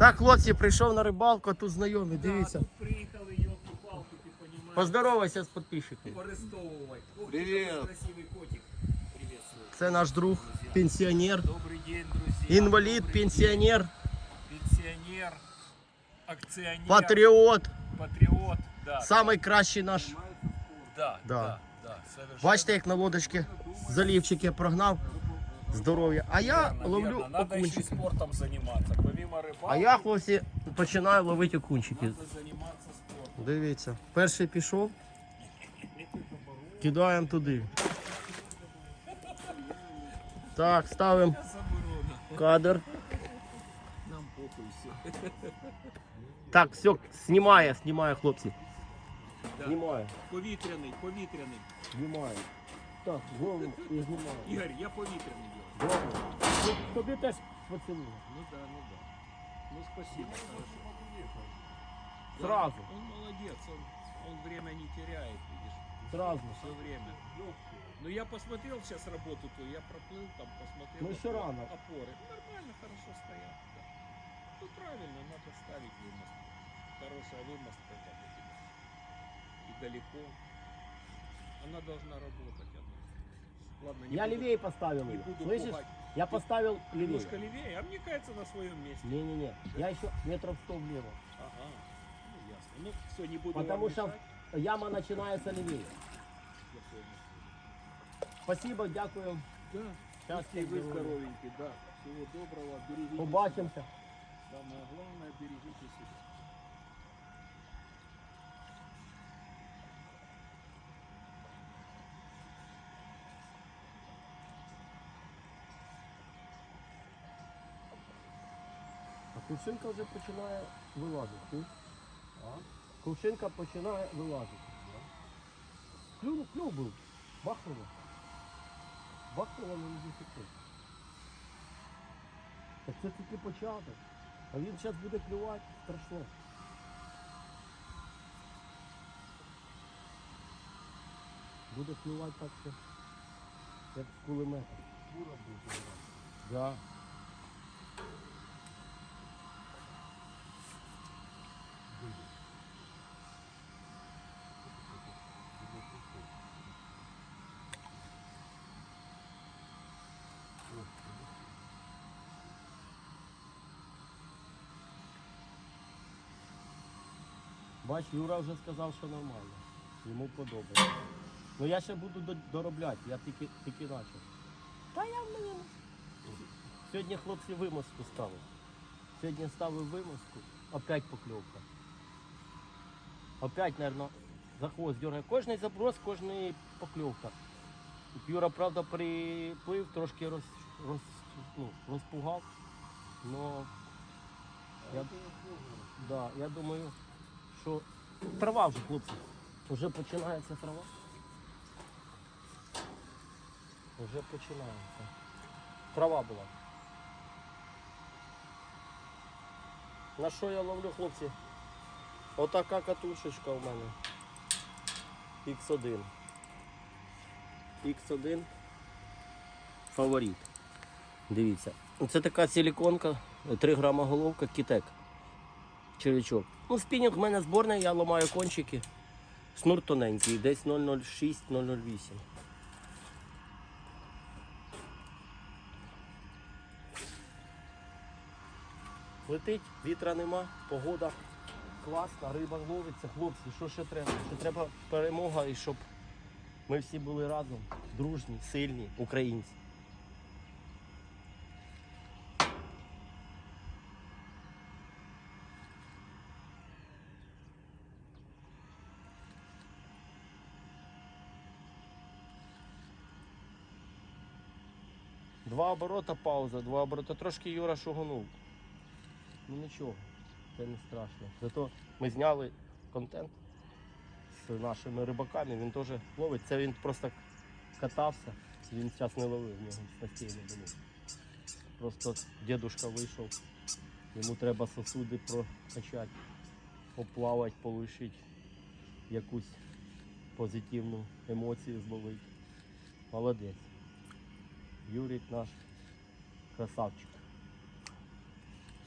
Так, хлопці, прийшов на рибалку, а тут знайомі, дивіться. Тут приїхали, йолки-палки, ти понімаєш, Поздоровайся з підписчиками. арестовувати. Ох, Привіт. красивий котик. Приветствую. Це наш друг, пенсіонер, Добрий день, друзі. інвалід, Добрий пенсіонер, день. Пенсіонер, акціонер, патріот, патріот. Да. самий кращий наш. Да, Да. да, да, Бачите, як на лодочці заливчики прогнав. Здоров'я. А я верно, ловлю верно. Надо ще окунчики. спортом займатися. Помимо рибалки, А я, хлопці, починаю ловити окунчики. надо спортом. Дивіться, перший пішов. Кидаємо туди. Так, ставимо кадр. Нам похуй все. Так, все, знімає, знімає, хлопці. Знімає, Повітряний, повітряний. знімає. Так, голову і знімає. Ігор, я повітряний. Ігор. Голову. Тобі теж поцілую. Ну да, ну да. Ну спасибо, хорошо. Сразу. Да, Он молодец, он, он время не теряет, видишь, Сразу. все время. Ну я посмотрел сейчас работу ту, я проплыл там, посмотрел. Ну, еще опоры- рано. Опоры. Нормально, хорошо стоят. Да. Ну правильно, надо ставить вымостку. Хорошая вымостка там у тебя. И далеко. Она должна работать. Она. Ладно, не Я буду- левее поставил Не ее. буду Слышишь? пугать. Я поставил Немножко левее. левее, а мне кажется на своем месте. Не-не-не, я еще метров сто влево. Ага, ну ясно. Ну все, не буду Потому вам что мешать. яма начинается левее. Я понял. Спасибо, дякую. Да. Щастя, И вы здоров'я. здоровенький, да. Всего доброго, берегите Побачимося. себя. Самое главное, берегите себя. Кувшинка вже починає вилазити. Кувшинка починає вилазити. Клюв, клюв був. Бахнуло. Бахнуло на її. Так це тільки початок. А він зараз буде клювати страшно. Буде клювати так, що як з кулемета. Бура буде. Да. Бач, Юра вже сказав, що нормально. Йому подобається. Ну я ще буду доробляти, я тільки, тільки почав. Та я в мене. Сьогодні хлопці вимостку ставив. Сьогодні ставив вимостку, опять покльовка. Опять, мабуть, за хвост дергає. Кожний заброс, кожний покльовка. Юра, правда, приплив, трошки роз, роз, ну, розпугав. Но я, да, я думаю, що трава вже, хлопці. Вже починається трава. Вже починається. Трава була. На що я ловлю, хлопці? Отака катушечка у мене. X1. X1 фаворит. Дивіться. Це така силіконка, 3 грама головка, кітек. Червячок. Ну, спінінг в мене зборний, я ламаю кончики. Шнур тоненький, десь 006-008. Летить, вітра нема, погода класна, риба ловиться. Хлопці, що ще треба? Ще треба перемога і щоб ми всі були разом, дружні, сильні, українці. Два оборота пауза, два оборота. Трошки Юра шугонув. Ну нічого, це не страшно. Зато ми зняли контент з нашими рибаками, він теж ловить. Це він просто катався, він зараз не ловив, в нього снастей не було. Просто дідушка вийшов, йому треба сосуди прокачати, поплавати, полишити, якусь позитивну емоцію зловити. Молодець. Юрик наш красавчик.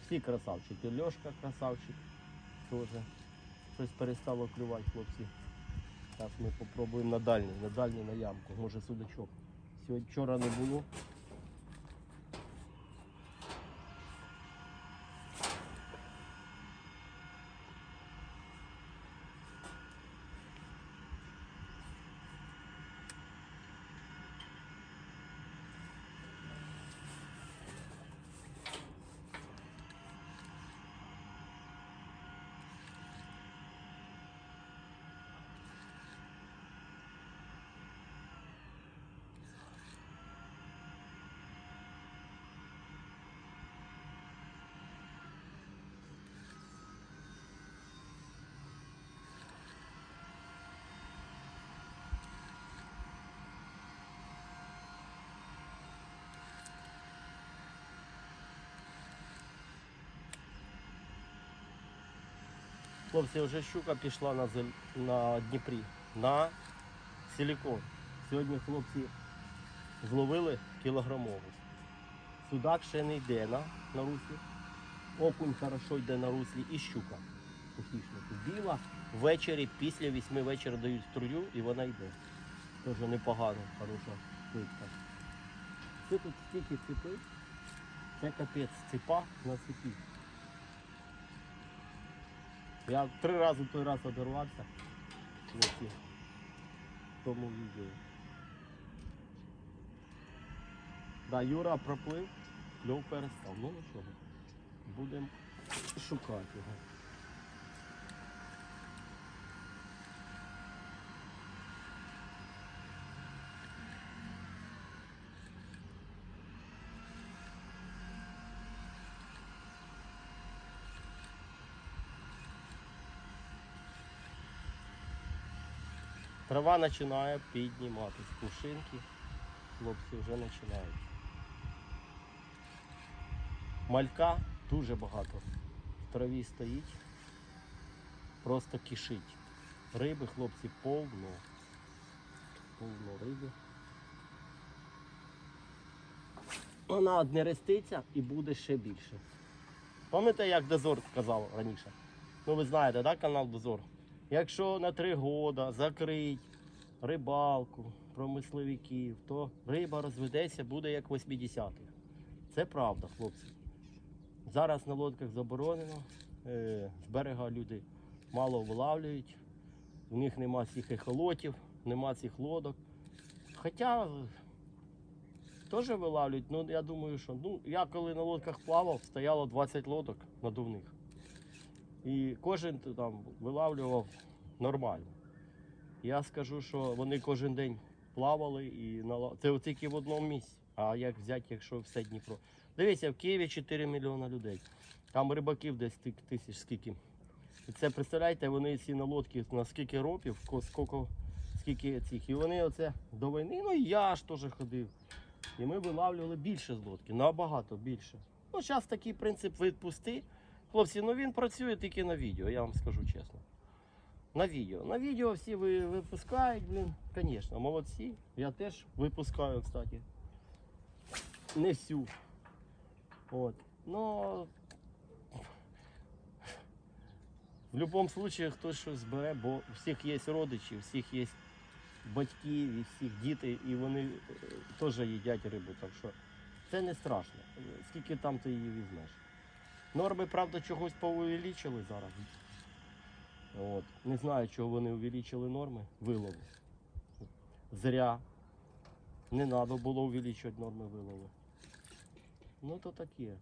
Всі красавчики. Льошка красавчик теж. Щось перестало клювати хлопці. Зараз ми спробуємо на дальній, на дальній на ямку. Може судачок. Сьогодні вчора не було. Хлопці, вже щука пішла на, зел... на Дніпрі, на силікон. Сьогодні хлопці зловили кілограмову. Судак ще не йде на, на руслі. Окунь хорошо йде на руслі і щука. Пухішника. Біла ввечері, після вісьми вечора дають струю і вона йде. Теж непогано, хороша плитка. Це тут стільки ціпи. Це капець ціпа на цепі. Я три рази той раз одорвався. В тому відео. Да, Юра проплив, кльов перестав. Ну нічого. Будемо шукати його. Трава починає підніматись. Кушинки. Хлопці вже починають. Малька дуже багато. В траві стоїть. Просто кишить. Риби, хлопці, повно. Повно риби. Вона одне реститься і буде ще більше. Пам'ятаєте, як дозор сказав раніше? Ну ви знаєте, так, канал Дозор? Якщо на три года закрить рибалку, промисловиків, то риба розведеться, буде як 80-х. Це правда, хлопці. Зараз на лодках заборонено. е, З берега люди мало вилавлюють. У них нема цих ехолотів, нема цих лодок. Хоча е, теж вилавлюють, ну я думаю, що ну, я коли на лодках плавав, стояло 20 лодок надувних. І кожен там вилавлював нормально. Я скажу, що вони кожен день плавали і на ла- це тільки в одному місці. А як взяти, якщо все Дніпро? Дивіться, в Києві 4 мільйони людей. Там рибаків десь тисяч скільки. І це представляєте, вони ці на лодці на скільки ропів, скільки, скільки цих. І вони оце до війни, ну і я ж теж ходив. І ми вилавлювали більше з лодки, набагато більше. Ну, зараз такий принцип відпусти. Хлопці, ну він працює тільки на відео, я вам скажу чесно. На відео. На відео всі ви випускають, блін, звісно, молодці. Я теж випускаю, кстати. Не всю. От. Но в будь-якому випадку хтось щось збере, бо у всіх є родичі, у всіх є батьки, і всіх діти, і вони е, теж їдять рибу. Так що це не страшно. Скільки там ти її візьмеш. Норми, правда, чогось повеличили зараз. От. Не знаю, чого вони увеличили норми вилову. Зря. Не треба було увеличувати норми вилову. Ну то таке.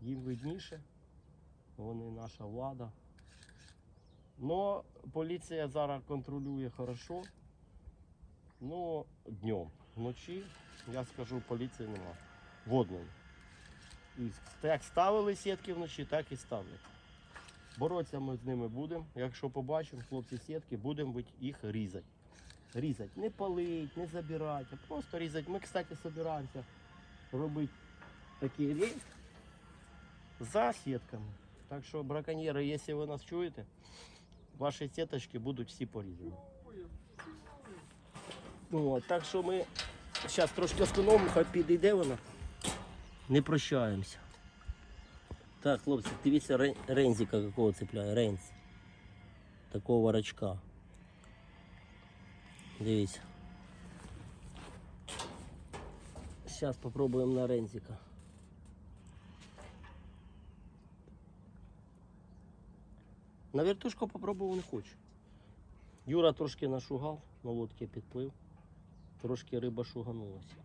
Їм видніше. Вони наша влада. Но поліція зараз контролює хорошо. Ну, днем. Вночі, я скажу, поліції нема. Водної. Як ставили сітки вночі, так і ставлять. Боротися ми з ними будемо. Якщо побачимо, хлопці сітки, будемо їх різати. Різати. Не палить, не забирати, а просто різати. Ми, кстати, збираємося робити такий рейс за сітками. Так що, браконьєри, якщо ви нас чуєте, ваші сіточки будуть всі порізані. От, так що ми зараз трошки остановимо, хай підійде вона. Не прощаємося. Так, хлопці, дивіться рен- рензика якого цепляє. Ренз. Такого ворочка. Дивіться. Зараз попробуємо на рензика. На вертушку попробував не хочу. Юра трошки нашугав, на лодці підплив. Трошки риба шуганулася.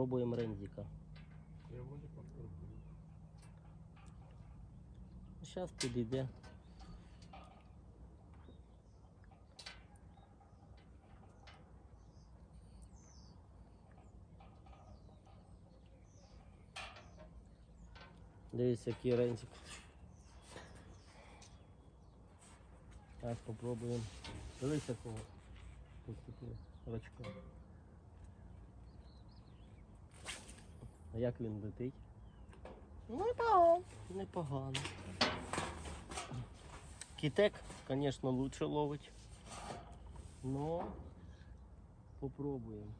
Попробуємо рензика. Я вроде попробую. Зараз підійде. Дивіться, який ренчик. Так, попробуємо. Дивись якого. Ось такий рачка. А як він летить? Непогано. Непогано. Китек, звісно, краще ловить. Но попробуем.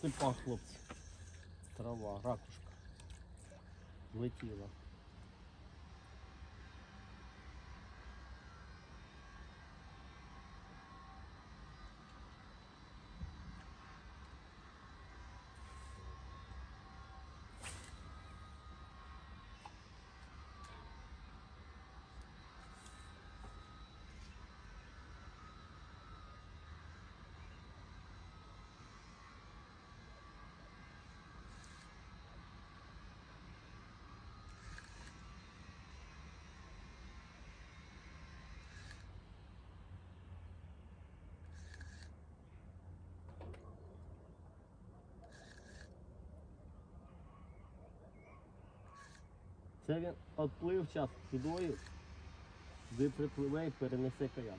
Цепа, хлопці. Трава, ракушка. Влетіла. Це він відплив час сюдою, де припливе і перенесе каяк.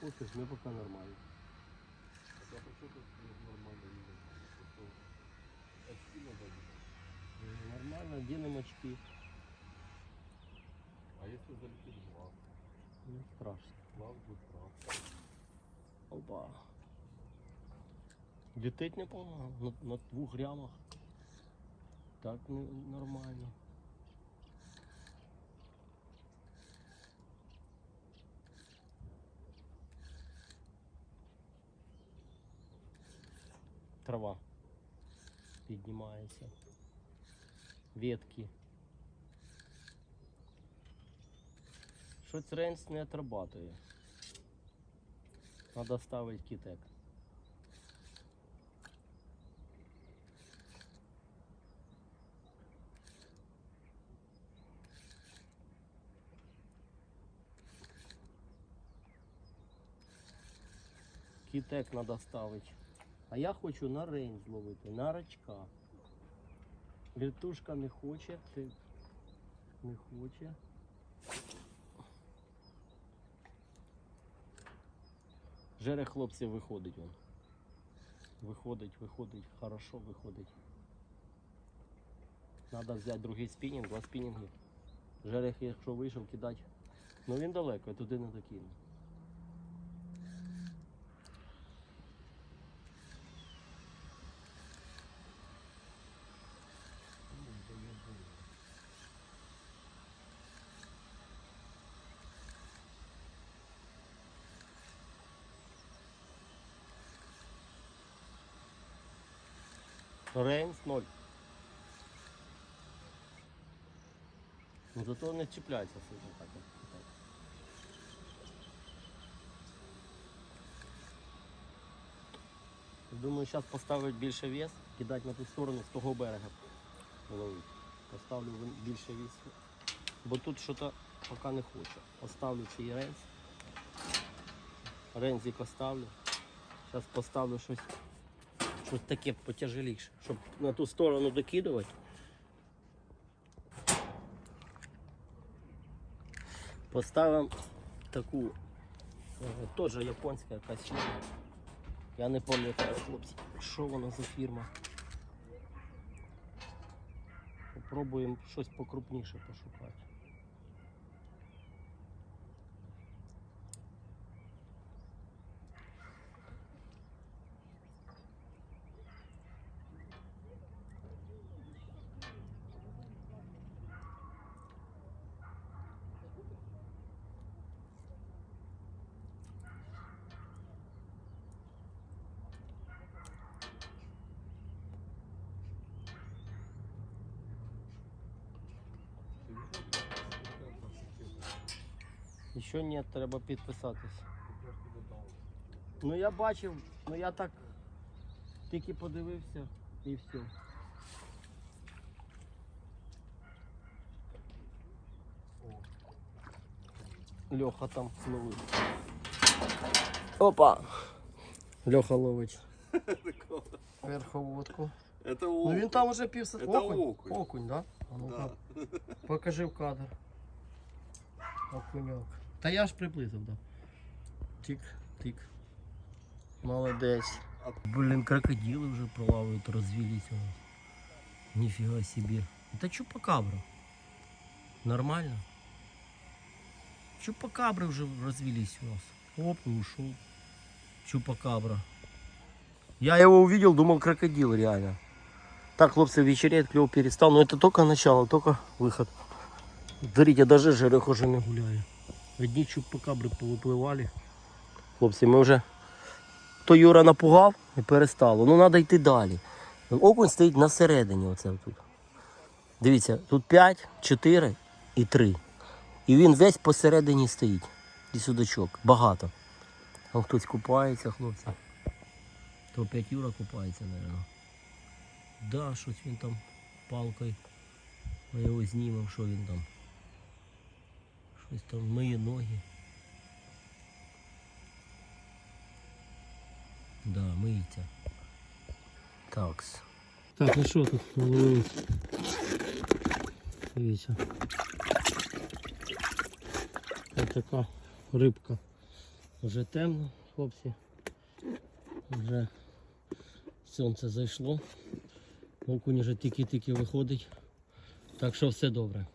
Пофіг, ми поки нормально. Так а почему ты нормально не? Очки надо? Нормально, дінемо очки. А если залетит в лав? Не страшно. Лав будет прав. Опа. Летить непогано, на, на двох грямах. Так нормально. Трава піднімається. Ветки. Щось рейнс не отрабатує. Надо ставить китек. Китек надо ставить. А я хочу на рейн зловити, на рачка. Вертушка не хоче, ти не хоче. Жере хлопці виходить він. Виходить, виходить, хорошо виходить. Надо взяти другий спінінг, два спінінги. Жерех, якщо вийшов, кидати. Ну він далеко, туди не докину. Рейнс 0. Ну зато не чіпляється сильно так. Думаю, зараз поставить більше вес, кидати на ту сторону з того берега. ловити. Поставлю більше вес. Бо тут щось поки не хочу. Поставлю цей ренз. Рензик оставлю. Зараз поставлю щось, щось таке потяжеліше, щоб на ту сторону докидувати. Поставимо таку, е, теж японська якась фірма. Я не пам'ятаю, хлопці, що вона за фірма. Попробуємо щось покрупніше пошукати. Ще ні, треба підписатись. Ну я бачив, ну я так тільки подивився і все. Льоха там ловить. Опа! Льоха ловить. Верховодку. Это Ну він там уже пів Это окунь. окунь. Окунь, да? А ну-ка, Да. покажи в кадр. Окуньок. Та я ж приблизив, да. Тик, тик. Молодець. Уже плавают, развелись у нас. Нифига себе. Это чупакабра. Нормально. Чупакабры уже развелись у нас. Оп, и ушел. Чупакабра. Я его увидел, думал крокодил реально. Так, хлопцы, вечереет, клев перестал. Но это только начало, только выход. Смотрите, даже жерех уже не гуляє. Одні чупакабри повипливали. Хлопці, ми вже то Юра напугав і перестало. Ну треба йти далі. Окунь стоїть на середині. Оце тут. Дивіться, тут 5, 4 і 3. І він весь посередині стоїть. І судачок. Багато. Там хтось купається, хлопці. То опять Юра купається, мабуть. Да, щось він там палкою. Ми його знімемо, що він там. Щось там ноги. Да, миється. Такс. Так, ну що тут наловилось? Дивіться. Ось така рибка. Вже темно, хлопці. Вже сонце зайшло. Окунь вже тільки-тільки виходить. Так що все добре.